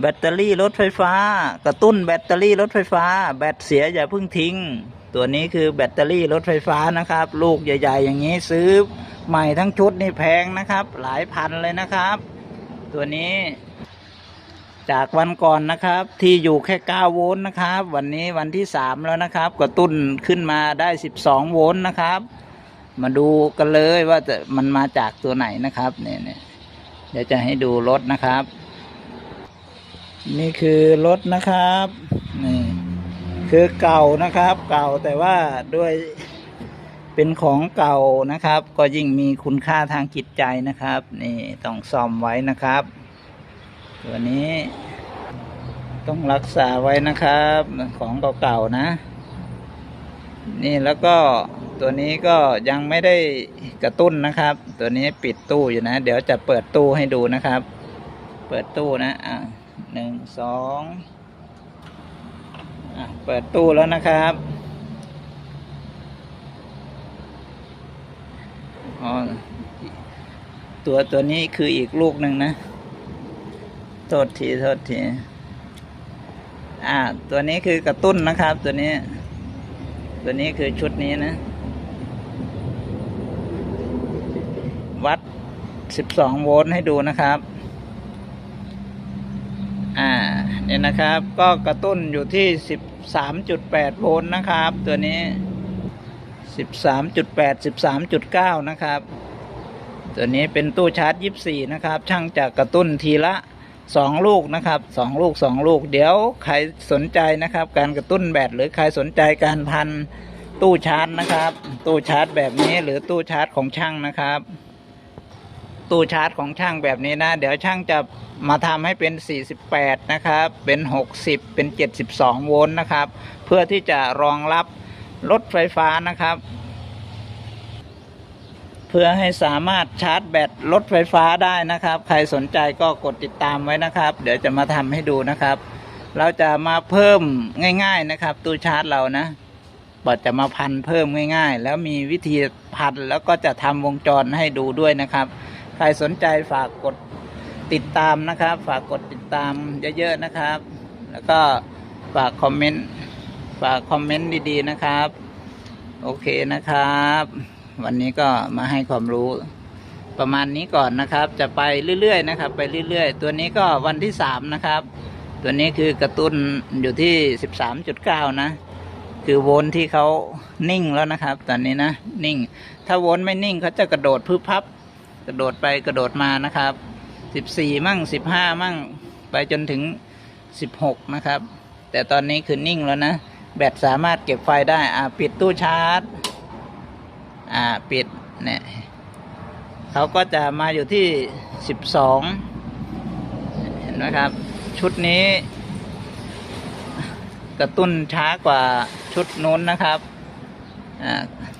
แบตเตอรี่รถไฟฟ้า กระตุ้นแบตเตอรี่รถไฟฟ้า แบตเสียอย่าเพิ่งทิ้ง ตัวนี้คือแบตเตอรี่รถไฟฟ้านะครับ ลูกใหญ่ ๆ อย่างนี้ซื้อใหม่ทั้งชุดนี่แพงนะครับ หลายพันเลยนะครับ ตัวนี้จากวันก่อนนะครับ ที่อยู่แค่ 9 โวลต์นะครับ วันนี้วันที่ 3 แล้วนะครับ กระตุ้นขึ้นมาได้ 12 โวลต์นะครับ มาดูกันเลยว่าจะมันมาจากตัวไหนนะครับเนี่ยเนี่ยเดี๋ยวจะให้ดูรถนะครับ นี่คือรถนะครับนี่คือเก่านะครับ เก่าแต่ว่าด้วยเป็นของเก่านะครับ ก็ยิ่งมีคุณค่าทางจิตใจนะครับ นี่ต้องซ่อมไว้นะครับ ตัวนี้ ต้องรักษาไว้นะครับ ของเก่าๆนะ นี่แล้วก็ตัวนี้ก็ยังไม่ได้กระตุ้นนะครับ ตัวนี้ปิดตู้อยู่นะ เดี๋ยวจะเปิดตู้ให้ดูนะครับ เปิดตู้นะอะ หนึ่งสองอะเปิดตู้แล้วนะครับอ๋อตัวตัวนี้คืออีกลูกหนึ่งนะ โทษที โทษที อ่า ตัวนี้คือกระตุ้นนะครับ ตัวนี้ ตัวนี้คือชุดนี้นะ วัด12โวลต์ให้ดูนะครับ อ่า เนี่ยนะครับ ก็กระตุ้นอยู่ที่ 13.8 โวลต์นะครับ ตัวนี้ 13.8 13.9 นะครับ ตัวนี้เป็นตู้ชาร์จ 24 นะครับ ช่างจะกระตุ้นทีละ 2 ลูกนะครับ2ลูก 2 ลูก เดี๋ยวใครสนใจนะครับ การกระตุ้นแบตหรือใครสนใจการพันตู้ชาร์จนะครับ ตู้ชาร์จแบบนี้หรือตู้ชาร์จของช่างนะครับ ตู้ชาร์จของช่างแบบนี้นะ เดี๋ยวช่างจะ มาทำให้เป็น 48 นะครับ เป็น 60 เป็น 72 โวลต์นะครับ เพื่อที่จะรองรับรถไฟฟ้านะครับ เพื่อให้สามารถชาร์จแบตรถไฟฟ้าได้นะครับ ใครสนใจก็กดติดตามไว้นะครับ เดี๋ยวจะมาทำให้ดูนะครับ เราจะมาเพิ่มง่าย ๆนะครับ ตู้ชาร์จเรานะบอจะมาพันเพิ่มง่ายๆ แล้วมีวิธีพันแล้วก็จะทำวงจรให้ดูด้วยนะครับ ใครสนใจฝากกด ติดตามนะครับ ฝากกดติดตามเยอะๆนะครับ แล้วก็ฝากคอมเมนต์ฝากคอมเมนต์ดีๆนะครับ โอเคนะครับ วันนี้ก็มาให้ความรู้ประมาณนี้ก่อนนะครับ จะไปเรื่อยๆนะครับ ไปเรื่อยๆ ตัวนี้ก็วันที่สามนะครับ ตัวนี้คือกระตุ้นอยู่ที่สิบสามจุดเก้านะ คือโวลที่เขานิ่งแล้วนะครับ ตอนนี้นะนิ่ง ถ้าโวลไม่นิ่งเขาจะกระโดดพึบพับ กระโดดไปกระโดดมานะครับ สิบสี่มั่งสิบห้ามั่ง ไปจนถึงสิบหกนะครับ แต่ตอนนี้คือนิ่งแล้วนะ แบตสามารถเก็บไฟได้ อ่าปิดตู้ชาร์จ อ่าปิดเนี่ยเขาก็จะมาอยู่ที่สิบสองเห็นไหมครับ ชุดนี้ กระตุ้นช้ากว่าชุดนู้นนะครับ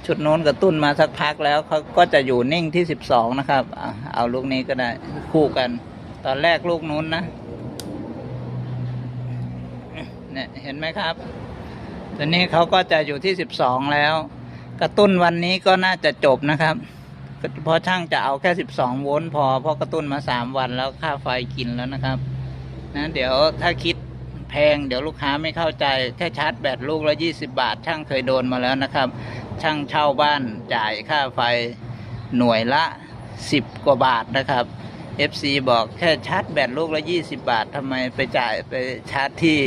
ชุดนู้นกระตุ้นมาสักพักแล้วเขาก็จะอยู่นิ่งที่สิบสองนะครับ เอาลูกนี้ก็ได้คู่กัน ตอนแรกลูกนู้นนะเนี่ยเห็นไหมครับ ตัวนี้เขาก็จะอยู่ที่สิบสองแล้ว กระตุ้นวันนี้ก็น่าจะจบนะครับเพราะช่างจะเอาแค่สิบสองโวลต์พอเพราะกระตุ้นมาสามวันแล้วค่าไฟกินแล้วนะครับนะเดี๋ยวถ้าคิด แพง เดี๋ยวลูกค้าไม่เข้าใจ แค่ชาร์จแบตลูกละยี่สิบาท ช่างเคยโดนมาแล้วนะครับ ช่างเช่าบ้านจ่ายค่าไฟหน่วยละสิบกว่าบาทนะครับ FC บอกแค่ชาร์จแบตลูกละยี่สิบาททำไมไปจ่ายไปชาร์จที่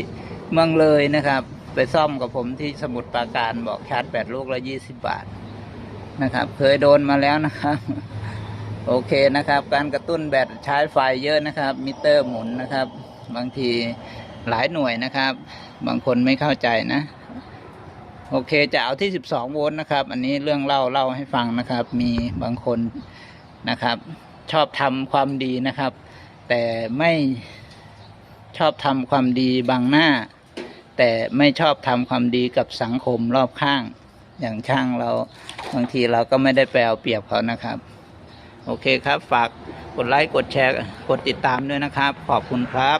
เมืองเลยนะครับ ไปซ่อมกับผมที่สมุทรปราการบอกชาร์จแบตลูกละยี่สิบาทนะครับ เคยโดนมาแล้วนะครับโอเคนะครับ การกระตุ้นแบตใช้ไฟเยอะนะครับ มิเตอร์หมุนนะครับ บางที หลายหน่วยนะครับ บางคนไม่เข้าใจนะ โอเคจะเอาที่ 12 โวลต์นะครับ อันนี้เรื่องเล่าเล่าให้ฟังนะครับ มีบางคนนะครับ ชอบทำความดีนะครับ แต่ไม่ชอบทำความดีบางหน้า แต่ไม่ชอบทำความดีกับสังคมรอบข้าง อย่างช่างเราบางทีเราก็ไม่ได้ไปเอาเปรียบเขานะครับ โอเคครับ ฝากกดไลค์กดแชร์ กดติดตามด้วยนะครับ ขอบคุณครับ